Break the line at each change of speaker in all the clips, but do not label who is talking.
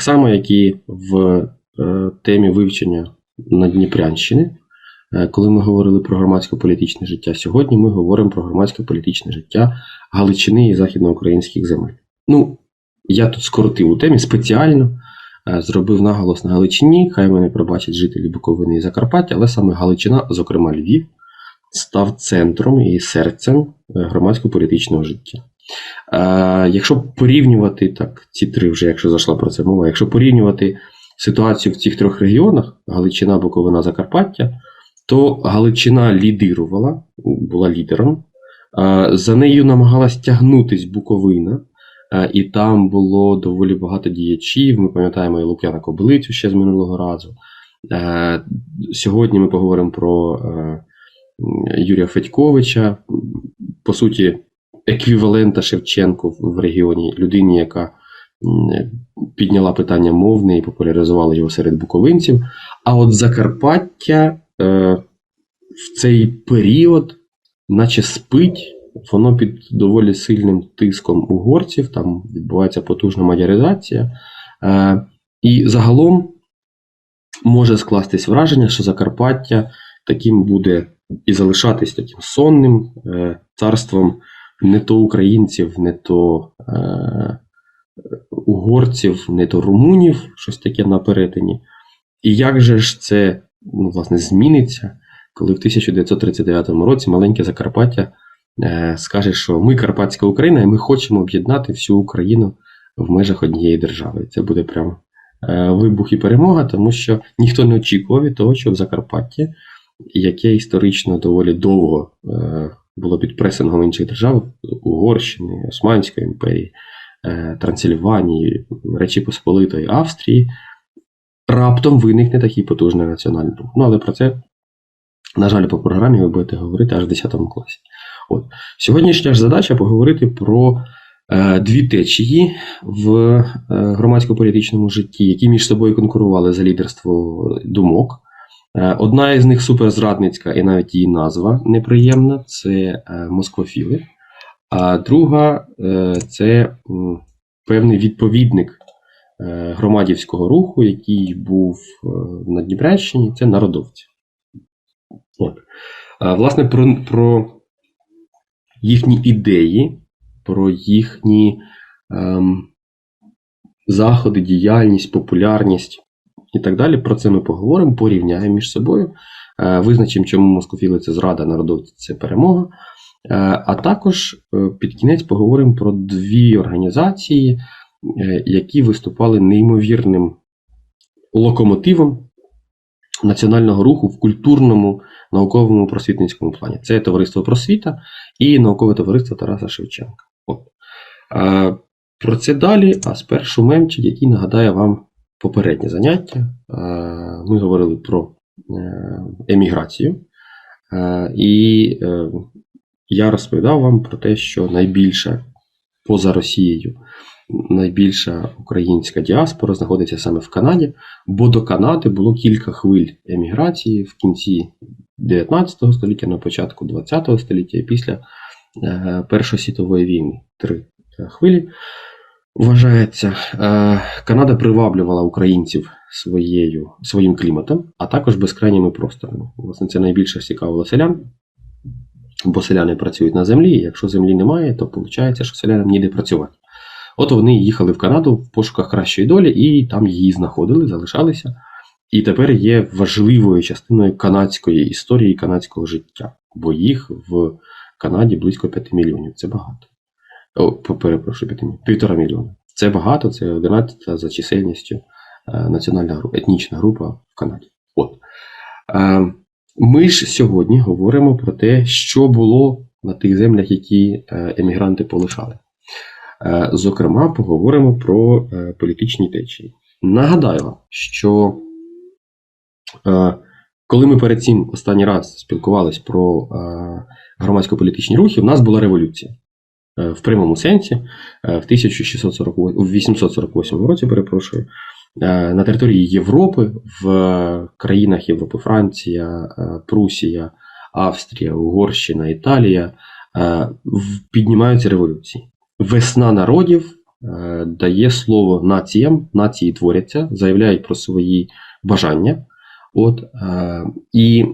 Так само, як і в е, темі вивчення Надніпрянщини, Е, коли ми говорили про громадсько-політичне життя, сьогодні ми говоримо про громадсько-політичне життя Галичини і західноукраїнських земель. Ну, я тут скоротив у темі спеціально е, зробив наголос на Галичині. Хай мене пробачать жителі Буковини і Закарпаття, але саме Галичина, зокрема Львів, став центром і серцем громадсько-політичного життя. Е, якщо порівнювати так, ці три вже, якщо зайшла про це мова, якщо порівнювати ситуацію в цих трьох регіонах: Галичина, Буковина, Закарпаття, то Галичина лідирувала, була лідером. Е, За нею намагалась тягнутись Буковина, е, і там було доволі багато діячів. Ми пам'ятаємо і Лук'яна Кобилицю ще з минулого разу. Сьогодні ми поговоримо про Юрія Федьковича, по суті, еквівалента Шевченку в регіоні, людині, яка підняла питання мовне і популяризувала його серед буковинців. А от Закарпаття е, в цей період, наче спить, воно під доволі сильним тиском угорців, там відбувається потужна мадяризація. Е, і загалом може скластись враження, що Закарпаття таким буде і залишатись таким сонним е, царством не то українців, не то е, угорців, не то румунів, щось таке на перетині. І як же ж це ну, власне зміниться, коли в 1939 році маленьке Закарпаття е, скаже, що ми Карпатська Україна, і ми хочемо об'єднати всю Україну в межах однієї держави. Це буде прямо е, вибух і перемога, тому що ніхто не очікував від того, що в Закарпатті, яке історично доволі довго е, було під пресингом інших держав Угорщини, Османської імперії, е, Трансильванії, Речі Посполитої Австрії, раптом виникне такий потужний національний рух. Ну, але про це, на жаль, по програмі ви будете говорити аж в 10 класі. От. Сьогоднішня ж задача поговорити про е, дві течії в е, громадсько-політичному житті, які між собою конкурували за лідерство думок. Е, Одна із них суперзрадницька, і навіть її назва неприємна це е, москофіли. А друга е, це певний відповідник громадівського руху, який був на Дніпрянщині, це народовці. От. Власне, про, про їхні ідеї, про їхні ем, заходи, діяльність, популярність і так далі. Про це ми поговоримо, порівняємо між собою, е, визначимо, чому москофіли це зрада, народовці це перемога. Е, А також е, під кінець поговоримо про дві організації, які виступали неймовірним локомотивом національного руху в культурному науковому просвітницькому плані. Це товариство просвіта і наукове товариство Тараса Шевченка. От. Про це далі, а спершу мемчик, який нагадає вам попереднє заняття. Е, Ми говорили про е, еміграцію. Е, І я розповідав вам про те, що найбільша поза Росією, найбільша українська діаспора знаходиться саме в Канаді, бо до Канади було кілька хвиль еміграції в кінці 19 століття, на початку 20 століття і після Першої світової війни. Три хвилі. Вважається, е, Канада приваблювала українців своєю, своїм кліматом, а також безкрайніми просторами. Власне, це найбільше цікавило селян, бо селяни працюють на землі, і якщо землі немає, то виходить, що селянам ніде працювати. От вони їхали в Канаду в пошуках кращої долі і там її знаходили, залишалися. І тепер є важливою частиною канадської історії канадського життя, бо їх в Канаді близько 5 мільйонів. Це багато. О, перепрошую, 5. Півтора мільйона. Це багато, це 11 за чисельністю е, національна група, етнічна група в Канаді. От. Е, Ми ж сьогодні говоримо про те, що було на тих землях, які е, емігранти полишали. Зокрема, поговоримо про політичні течії. Нагадаю вам, що коли ми перед цим останній раз спілкувалися про громадсько-політичні рухи, в нас була революція. Е, В прямому сенсі, е, в 1648, у 848 році, перепрошую, е, на території Європи, в країнах Європи, Франція, Прусія, Австрія, Угорщина, Італія, піднімаються революції. Весна народів дає слово націям, нації творяться, заявляють про свої бажання. От, і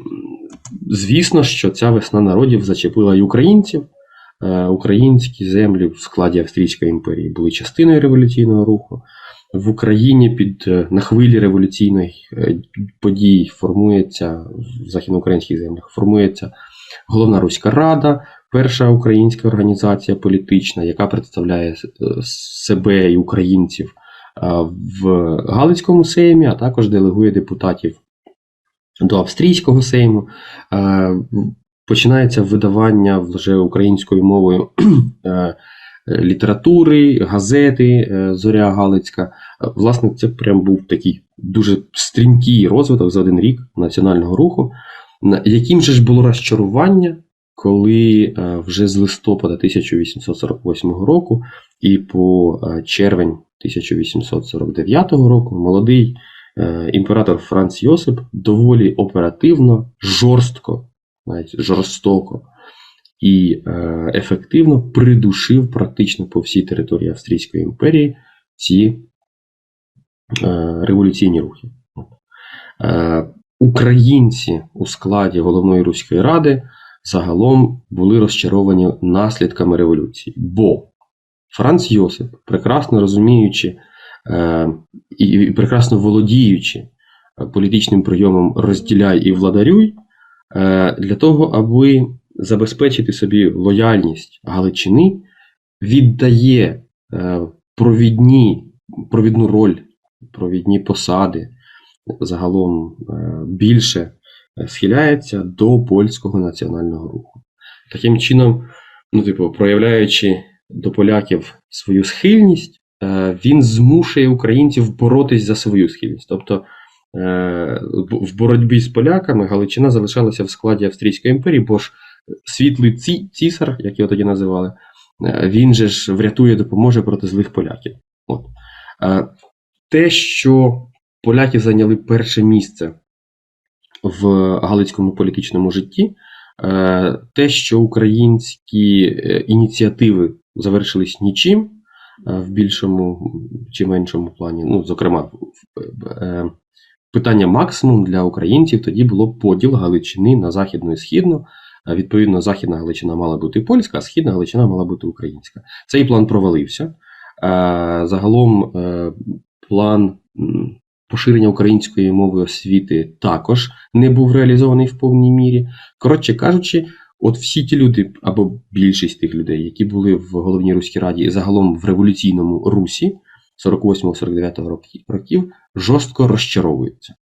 звісно, що ця весна народів зачепила і українців. Е, Українські землі в складі Австрійської імперії були частиною революційного руху. В Україні під е, на хвилі революційних е, подій формується в західноукраїнських землях формується головна руська рада, перша українська організація політична, яка представляє себе і українців в Галицькому сеймі, а також делегує депутатів до австрійського сейму. Починається видавання вже українською мовою е, літератури, газети е, Зоря Галицька. Е, Власне, це прям був такий дуже стрімкий розвиток за один рік національного руху. Яким же ж було розчарування, коли вже з листопада 1848 року і по червень 1849 року молодий імператор Франц Йосип доволі оперативно, жорстко, навіть жорстоко і е, ефективно придушив практично по всій території Австрійської імперії ці е, революційні рухи. Е, Українці у складі головної руської ради загалом були розчаровані наслідками революції, бо Франц Йосип, прекрасно розуміючи і, прекрасно володіючи політичним прийомом розділяй і владарюй, для того, аби забезпечити собі лояльність Галичини, віддає е, провідні, провідну роль, провідні посади загалом е, більше е, схиляється до польського національного руху. Таким чином, ну, типу, проявляючи до поляків свою схильність, е, він змушує українців боротись за свою схильність. Тобто е, в боротьбі з поляками Галичина залишалася в складі Австрійської імперії, бо ж світлий ці- цісар, як його тоді називали, е, він же ж врятує, допоможе проти злих поляків. От. Е, Те, що поляки зайняли перше місце в галицькому політичному житті, е, те, що українські е, ініціативи завершились нічим е, в більшому чи меншому плані, ну, зокрема, е, питання максимум для українців тоді було поділ Галичини на західну і східну. Е, Відповідно, західна Галичина мала бути польська, а східна Галичина мала бути українська. Цей план провалився. Е, Загалом е, план поширення української мови освіти також не був реалізований в повній мірі. Коротше кажучи, от всі ті люди, або більшість тих людей, які були в головній руській раді загалом в революційному русі 48-49 років, жорстко розчаровуються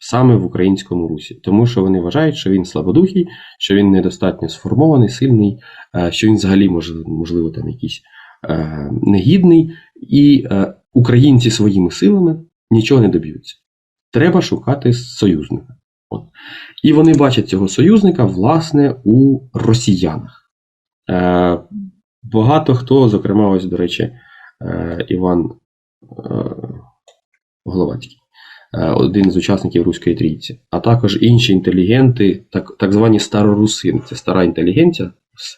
саме в українському русі, тому що вони вважають, що він слабодухий, що він недостатньо сформований, сильний, е, що він взагалі можливо там якийсь е, негідний, і е, українці своїми силами нічого не доб'ються. Треба шукати союзника. От. І вони бачать цього союзника, власне, у росіянах. Багато хто, зокрема, ось, до речі, Іван Головацький, е, один з учасників Руської трійці, а також інші інтелігенти, так, так звані старорусини, це стара інтелігенція,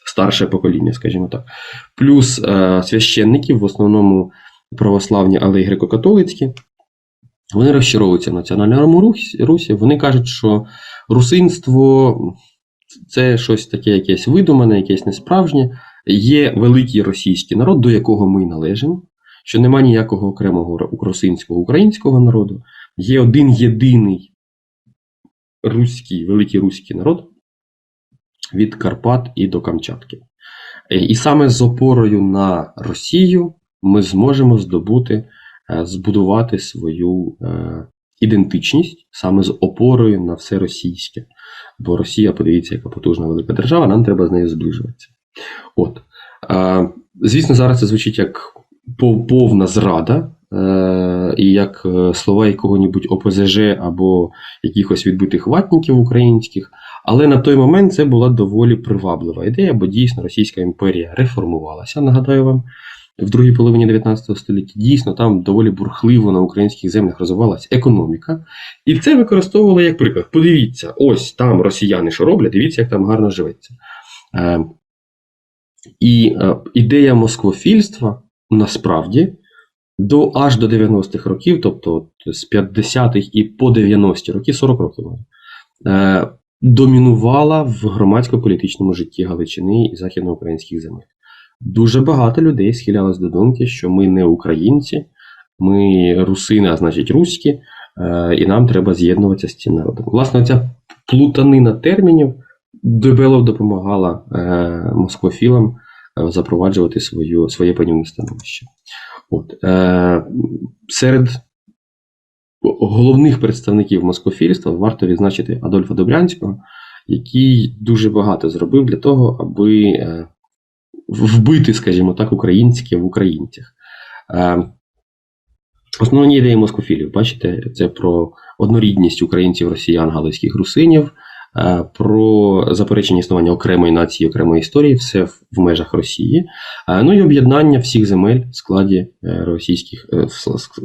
старше покоління, скажімо так, плюс е, священників, в основному православні, але й греко-католицькі. Вони розчаровуються в національному русі. Вони кажуть, що русинство це щось таке, якесь видумане, якесь несправжнє. Є великий російський народ, до якого ми належимо, що нема ніякого окремого ро- русинського українського народу. Є один єдиний руський, великий руський народ від Карпат і до Камчатки. Е, І саме з опорою на Росію ми зможемо здобути, е, збудувати свою е, ідентичність саме з опорою на все російське. Бо Росія, подивіться, яка потужна велика держава, нам треба з нею зближуватися. От. Звісно, зараз це звучить як повна зрада, е, і як е, слова якого-небудь ОПЗЖ або якихось відбитих ватників українських. Але на той момент це була доволі приваблива ідея, бо дійсно Російська імперія реформувалася, нагадаю вам, в другій половині 19 століття. Дійсно, там доволі бурхливо на українських землях розвивалася економіка. І це використовували як приклад. Подивіться, ось там росіяни що роблять, дивіться, як там гарно живеться. Е, і ідея москвофільства насправді до аж до 90-х років, тобто з 50-х і по 90-ті роки, 40 років, е, домінувала в громадсько-політичному житті Галичини і західноукраїнських земель. Дуже багато людей схилялось до думки, що ми не українці, ми русини, а значить руські, е, і нам треба з'єднуватися з цим народом. Власне, ця плутанина термінів дебело допомагала е, москофілам запроваджувати свою, своє панівне становище. От, е, серед головних представників москофільства варто відзначити Адольфа Добрянського, який дуже багато зробив для того, аби е, вбити, скажімо так, українське в українцях. Е, Основні ідеї москофілів, бачите, це про однорідність українців, росіян, галицьких русинів, е, про заперечення існування окремої нації, окремої історії, все в межах Росії. Е, Ну і об'єднання всіх земель в складі е, російських е,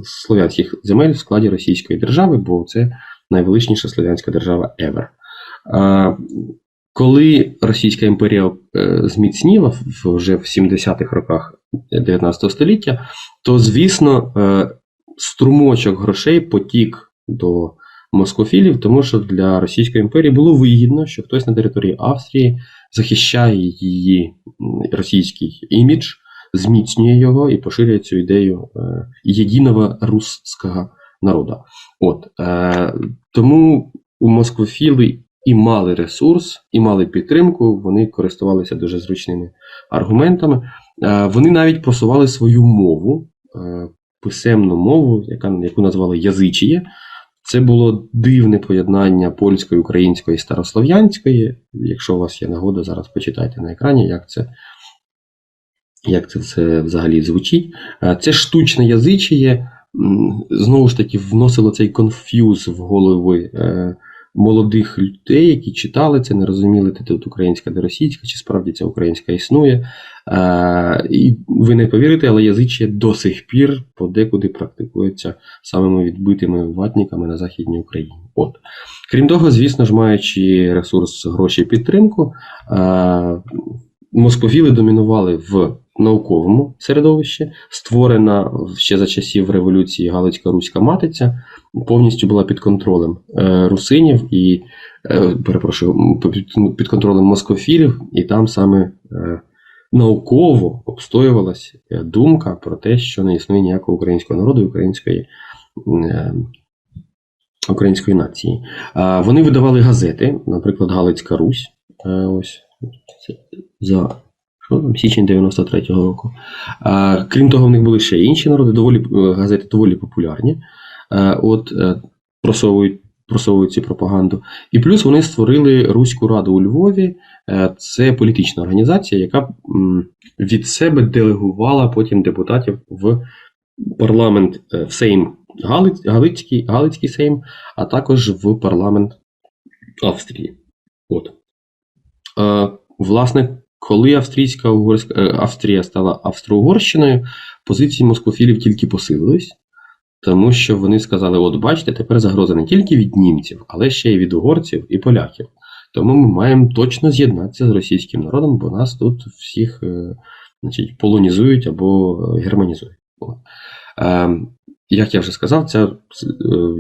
слов'янських земель в складі Російської держави, бо це найвеличніша слов'янська держава ever. Е, Коли Російська імперія е, зміцніла вже в 70-х роках 19 століття, то звісно е, струмочок грошей потік до москофілів, тому що для Російської імперії було вигідно, що хтось на території Австрії захищає її російський імідж, зміцнює його і поширює цю ідею е, єдиного русского народу. От, е, тому у москофіли і мали ресурс, і мали підтримку, вони користувалися дуже зручними аргументами. Е, вони навіть просували свою мову, е, писемну мову, яка, яку назвали язичіє. Це було дивне поєднання польської, української і старослов'янської. Якщо у вас є нагода, зараз почитайте на екрані, як це, як це все взагалі звучить. Е, Це штучне язичіє, знову ж таки, вносило цей конф'юз в голови е, молодих людей, які читали це, не розуміли, де тут українська, де російська, чи справді ця українська існує. А, І ви не повірите, але язичі до сих пір подекуди практикується самими відбитими ватниками на Західній Україні. От. Крім того, звісно ж, маючи ресурс гроші підтримку, е, москофіли домінували в науковому середовищі, створена ще за часів революції Галицька Руська Матиця, повністю була під контролем е, русинів і е, перепрошую, під, контролем москофілів, і там саме е, науково обстоювалась е, думка про те, що не існує ніякого українського народу, і української, української нації. Вони видавали газети, наприклад, Галицька Русь. Ось за що там, січень 93-го року. А, Крім того, в них були ще інші народи, доволі е, газети доволі популярні. Е, От е, просовують. Просовують цю пропаганду. І плюс вони створили Руську Раду у Львові. Це політична організація, яка від себе делегувала потім депутатів в парламент в Сейм Галиць, Галицький, Галицький Сейм, а також в парламент Австрії. От. Е, Власне, коли австрійська угорська е, Австрія стала Австро-Угорщиною, позиції москофілів тільки посилились, тому що вони сказали: от бачите, тепер загроза не тільки від німців, але ще й від угорців і поляків. Тому ми маємо точно з'єднатися з російським народом, бо нас тут всіх е, значить, полонізують або германізують. Як я вже сказав, це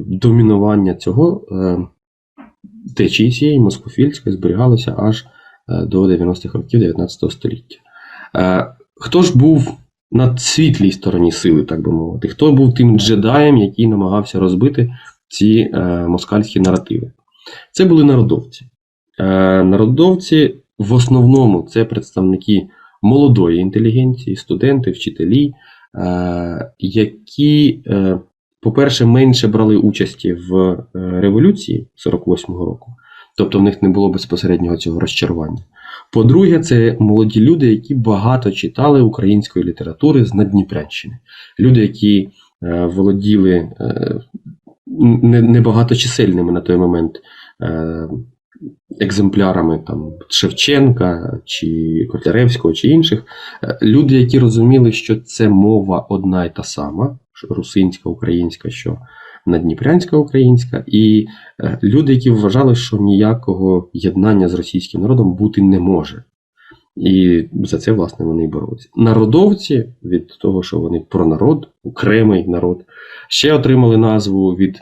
домінування цього течії цієї москофільської зберігалося аж до 90-х років 19 століття. Е, Хто ж був на світлій стороні сили, так би мовити? Хто був тим джедаєм, який намагався розбити ці е, москальські наративи? Це були народовці. Е, Народовці в основному це представники молодої інтелігенції, студенти, вчителі, е, які, е, по-перше, менше брали участі в е, революції 48-го року, тобто в них не було безпосереднього цього розчарування. По-друге, це молоді люди, які багато читали української літератури з Надніпрянщини. Люди, які е, володіли е, не- небагаточисельними на той момент е, екземплярами там, Шевченка чи Котляревського чи інших. Е, Люди, які розуміли, що це мова одна і та сама, русинська, українська, що надніпрянська українська, і е, люди, які вважали, що ніякого єднання з російським народом бути не може. І за це, власне, вони і боролися. Народовці від того, що вони про народ, окремий народ, ще отримали назву від,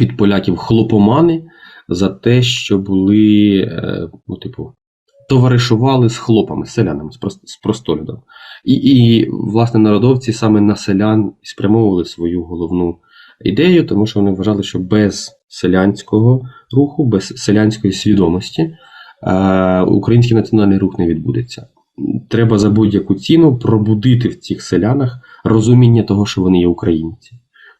від поляків хлопомани за те, що були, е, ну, типу, товаришували з хлопами, з селянами, з простолюдом. І, і, власне, народовці саме на селян спрямовували свою головну ідею, тому що вони вважали, що без селянського руху, без селянської свідомості е, український національний рух не відбудеться. Треба за будь-яку ціну пробудити в цих селянах розуміння того, що вони є українці.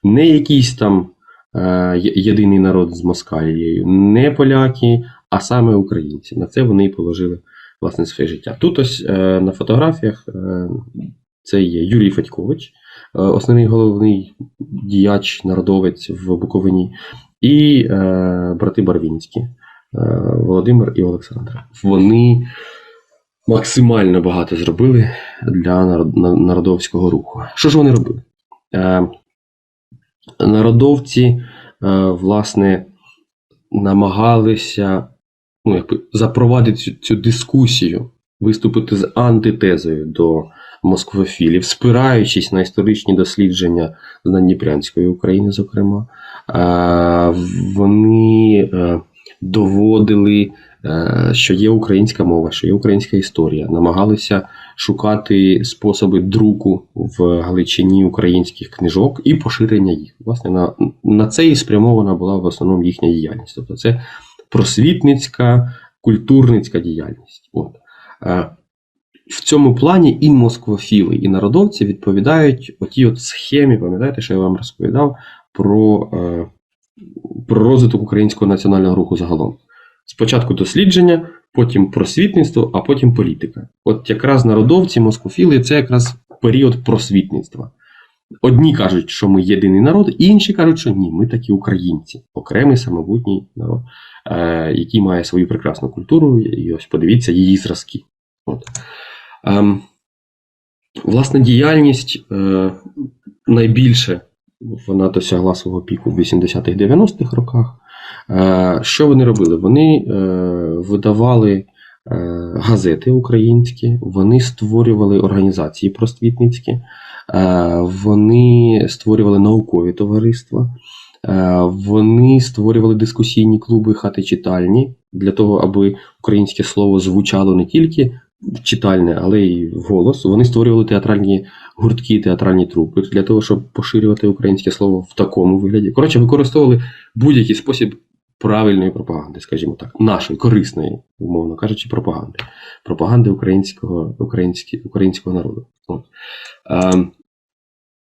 Не якийсь там е, єдиний народ з Москалією, не поляки, а саме українці. На це вони і положили власне своє життя. Тут ось е, на фотографіях це є Юрій Федькович, основний головний діяч, народовець в Буковині, і е, брати Барвінські, е, Володимир і Олександр. Вони максимально багато зробили для народовського руху. Що ж вони робили? Е, народовці, е, власне, намагалися ну, якби, запровадити цю, цю дискусію, виступити з антитезою до москвофілів, спираючись на історичні дослідження з Надніпрянської України, зокрема, Е, вони е, доводили, е, що є українська мова, що є українська історія, намагалися шукати способи друку в Галичині українських книжок і поширення їх. Власне, на, на це і спрямована була в основному їхня діяльність. Тобто це просвітницька, культурницька діяльність. От. В цьому плані і москвофіли, і народовці відповідають отій от схемі, пам'ятаєте, що я вам розповідав про, е, про розвиток українського національного руху загалом. Спочатку дослідження, потім просвітництво, а потім політика. От якраз народовці, москофіли це якраз період просвітництва. Одні кажуть, що ми єдиний народ, інші кажуть, що ні, ми такі українці, окремий самобутній народ, е, який має свою прекрасну культуру, і ось подивіться її зразки. От. Ем, власне, діяльність е, найбільше вона досягла свого піку в 80-х 90-х роках. Е, Що вони робили? Вони е, видавали газети українські, вони створювали організації просвітницькі, вони створювали наукові товариства, вони створювали дискусійні клуби хати читальні для того, аби українське слово звучало не тільки читальне, але й вголос. Вони створювали театральні гуртки, театральні трупи для того, щоб поширювати українське слово в такому вигляді. Коротше, використовували будь-який спосіб правильної пропаганди, скажімо так, нашої корисної, умовно кажучи, пропаганди. Пропаганди українського, українського народу.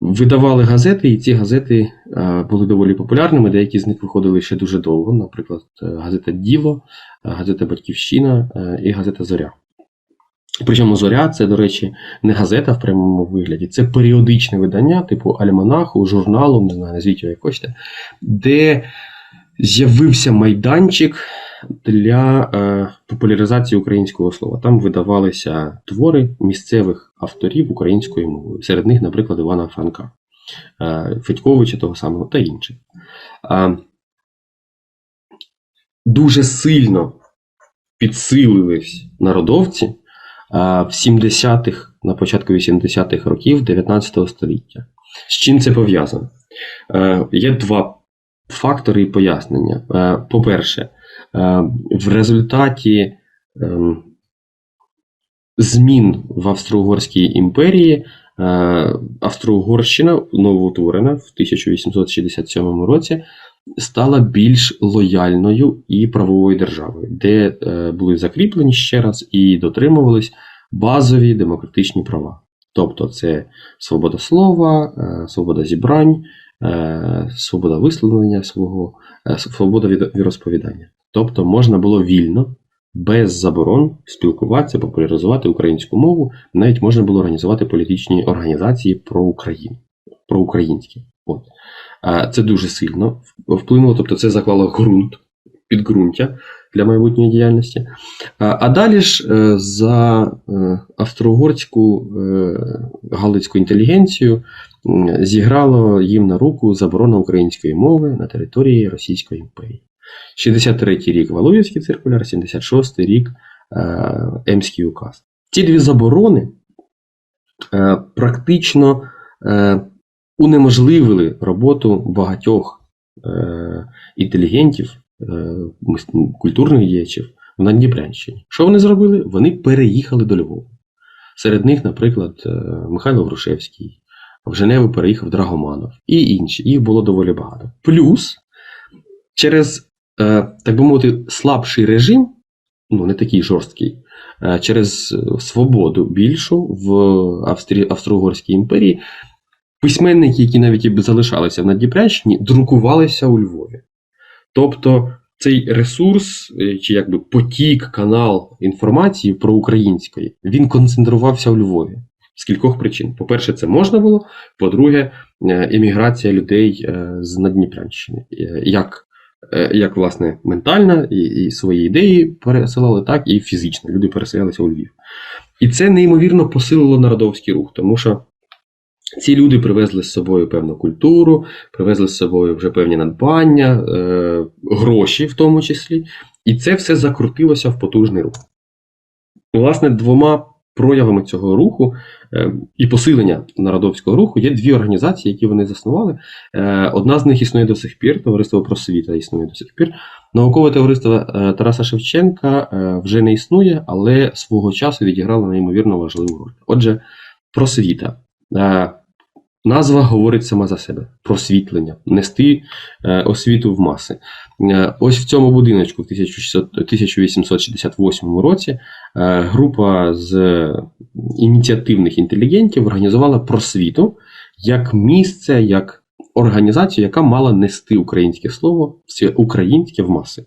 Видавали газети, і ці газети були доволі популярними. Деякі з них виходили ще дуже довго. Наприклад, газета Діло, газета Батьківщина е, і газета Зоря. Причому зоря це, до речі, не газета в прямому вигляді, це періодичне видання, типу альманаху, журналу, не знаю, назвіть його як хочете, де з'явився майданчик для е, популяризації українського слова. Там видавалися твори місцевих авторів українською мовою. Серед них, наприклад, Івана Франка, е, Федьковича того самого та інших. Е, дуже сильно підсилились народовці в 70-х, на початку 80-х років 19 століття. З чим це пов'язано? Е, Є два фактори і пояснення. Е, По-перше, е, в результаті ем, змін в Австро-Угорській імперії Австро-Угорщина, новоутворена в 1867 році, стала більш лояльною і правовою державою, де е, були закріплені ще раз і дотримувались базові демократичні права. Тобто це свобода слова, е, свобода зібрань, е, свобода висловлення свого, свобода від віросповідання. Тобто можна було вільно, без заборон спілкуватися, популяризувати українську мову, навіть можна було організувати політичні організації про Україну, про українські. От. Це дуже сильно вплинуло, тобто це заклало ґрунт, підґрунтя для майбутньої діяльності. А далі ж е, за е, австро-угорську е, галицьку інтелігенцію зіграло їм на руку заборона української мови на території Російської імперії. 63-й рік Валуївський циркуляр, 76-й рік Емський указ. Ці дві заборони практично унеможливили роботу багатьох е, інтелігентів, е, культурних діячів в Надніпрянщині. Що вони зробили? Вони переїхали до Львова. Серед них, наприклад, е, Михайло Грушевський, в Женеву переїхав Драгоманов і інші. Їх було доволі багато. Плюс через, так би мовити, слабший режим, ну не такий жорсткий, через свободу більшу в. Австро-Угорській імперії, письменники, які навіть залишалися в Надніпрянщині, друкувалися у Львові. Тобто цей ресурс, е, чи якби потік, канал інформації про української, він концентрувався у Львові з кількох причин. По-перше, це можна було. По-друге, е, еміграція людей е, з Надніпрянщини. Як, як власне, ментальна і, і свої ідеї пересилали, так і фізично. Люди переселялися у Львів. І це неймовірно посилило народовський рух, тому що ці люди привезли з собою певну культуру, привезли з собою вже певні надбання, е, гроші в тому числі, і це все закрутилося в потужний рух. Власне, двома проявами цього руху е, і посилення народовського руху є дві організації, які вони заснували. Е, одна з них існує до сих пір, товариство просвіта існує до сих пір. Наукове товариство е, Тараса Шевченка е, вже не існує, але свого часу відіграло неймовірно важливу роль. Отже, просвіта. Е, Назва говорить сама за себе: просвітлення, нести е, освіту в маси. Е, ось в цьому будиночку в 1868 році група з ініціативних інтелігентів організувала просвіту як місце, як організацію, яка мала нести українське слово, українське в маси.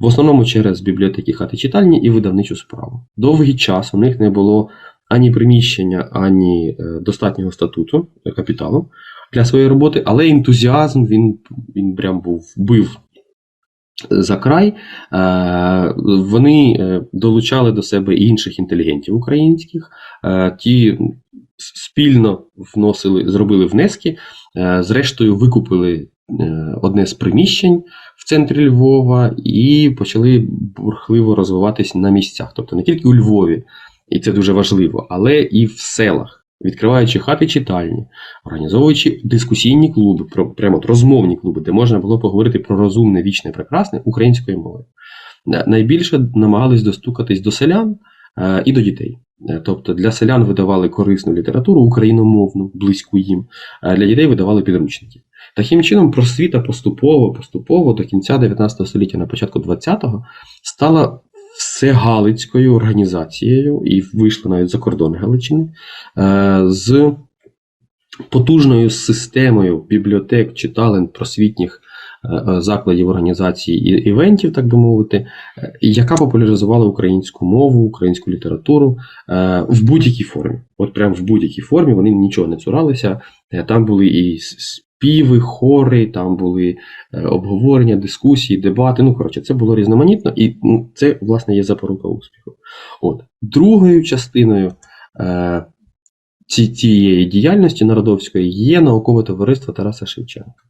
В основному через бібліотеки хати читальні і видавничу справу. Довгий час у них не було ані приміщення, ані е, достатнього статуту е, капіталу для своєї роботи, але ентузіазм він, він прям був бив за край. Е, Вони долучали до себе інших інтелігентів українських, ті спільно вносили, зробили внески, зрештою викупили одне з приміщень в центрі Львова і почали бурхливо розвиватися на місцях, тобто не тільки у Львові, і це дуже важливо, але і в селах, відкриваючи хати читальні, організовуючи дискусійні клуби, прямо розмовні клуби, де можна було поговорити про розумне, вічне, прекрасне українською мовою. Найбільше намагались достукатись до селян е, і до дітей. Е, Тобто для селян видавали корисну літературу україномовну, близьку їм, а для дітей видавали підручники. Таким чином, просвіта поступово, поступово до кінця 19 століття, на початку 20-го, стала всегалицькою організацією і вийшла навіть за кордон Галичини е, з потужною системою бібліотек, читалень, просвітніх е, е, закладів організацій і івентів, так би мовити, яка популяризувала українську мову, українську літературу в будь-якій формі. От прям в будь-якій формі вони нічого не цуралися. Там були і співи, хори, там були е, обговорення, дискусії, дебати. Ну, коротше, це було різноманітно, і ну, це, власне, є запорука успіху. От. Другою частиною е, цієї діяльності народовської є наукове товариство Тараса Шевченка.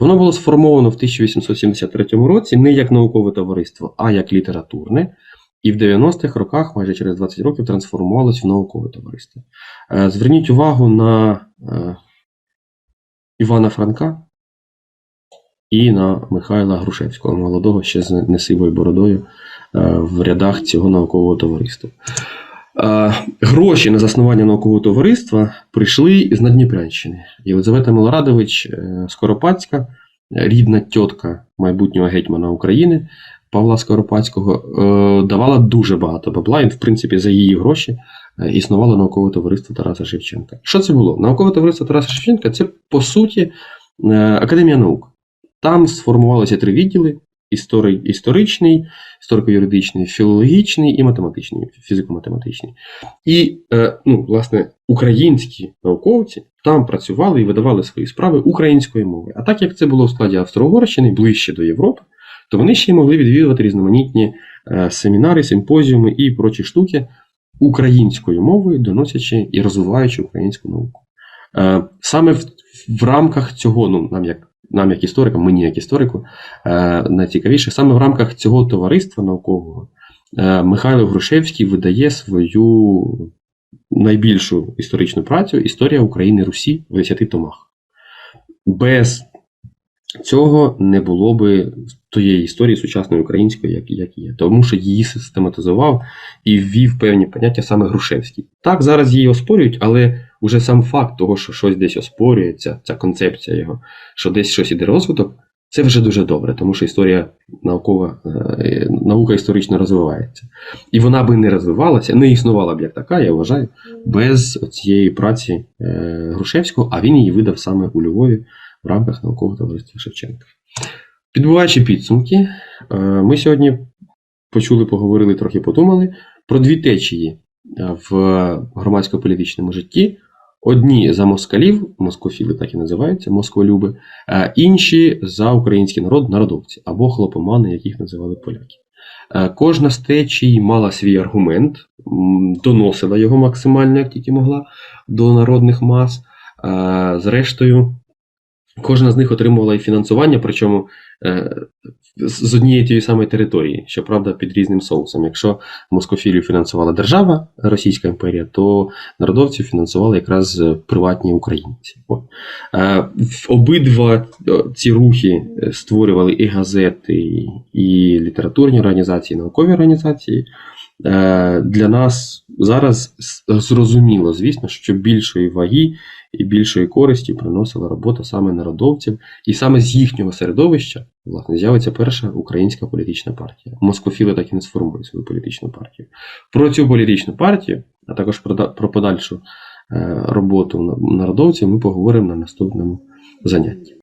Воно було сформовано в 1873 році не як наукове товариство, а як літературне. І в 90-х роках, майже через 20 років, трансформувалось в наукове товариство. Е, Зверніть увагу на е, Івана Франка і на Михайла Грушевського, молодого ще з несивою бородою е, в рядах цього наукового товариства. Е, Гроші на заснування наукового товариства прийшли з Надніпрянщини. Єлизавета Милорадович е, Скоропадська, рідна тітка майбутнього гетьмана України Павла Скоропадського, давала дуже багато бабла, і, в принципі, за її гроші існувало наукове товариство Тараса Шевченка. Що це було? Наукове товариство Тараса Шевченка це, по суті, е, Академія наук. Там сформувалися три відділи: істори, історичний, історико-юридичний, філологічний і математичний, фізико-математичний. І, е, ну, власне, українські науковці там працювали і видавали свої справи українською мовою. А так як це було в складі Австро-Угорщини, ближче до Європи, то вони ще й могли відвідувати різноманітні е, семінари, симпозіуми і прочі штуки українською мовою, доносячи і розвиваючи українську науку. Е, Саме в, в рамках цього, ну нам як нам, як історикам, мені як історику, е, найцікавіше, саме в рамках цього товариства наукового е, Михайло Грушевський видає свою найбільшу історичну працю Історія України Русі в 10 томах. Без цього не було би тієї історії сучасної української, як, як є. Тому що її систематизував і ввів певні поняття саме Грушевський. Так, зараз її оспорюють, але вже сам факт того, що щось десь оспорюється, ця концепція його, що десь щось іде розвиток, це вже дуже добре, тому що історія наукова, е, наука історично розвивається. І вона би не розвивалася, не існувала б як така, я вважаю, без цієї праці е, Грушевського, а він її видав саме у Львові в рамках наукового товариства Шевченка. Підбиваючи підсумки, е, ми сьогодні почули, поговорили, трохи подумали про дві течії е, в громадсько-політичному житті. Одні за москалів, москофіли так і називаються, москволюби, е, інші за український народ, народовці або хлопомани, яких називали поляки. Кожна з течій мала свій аргумент, доносила його максимально, як тільки могла, до народних мас. Зрештою, кожна з них отримувала і фінансування, причому е, з однієї тієї самої території, щоправда, під різним соусом. Якщо москофілію фінансувала держава, Російська імперія, то народовців фінансували якраз е, приватні українці. Е, Обидва ці рухи створювали і газети, і літературні організації, і наукові організації. Для нас зараз зрозуміло, звісно, що більшої ваги і більшої користі приносила робота саме народовців, і саме з їхнього середовища власне з'явиться перша українська політична партія. Москофіли так і не сформують свою політичну партію. Про цю політичну партію, а також про, подальшу е, роботу народовців, ми поговоримо на наступному занятті.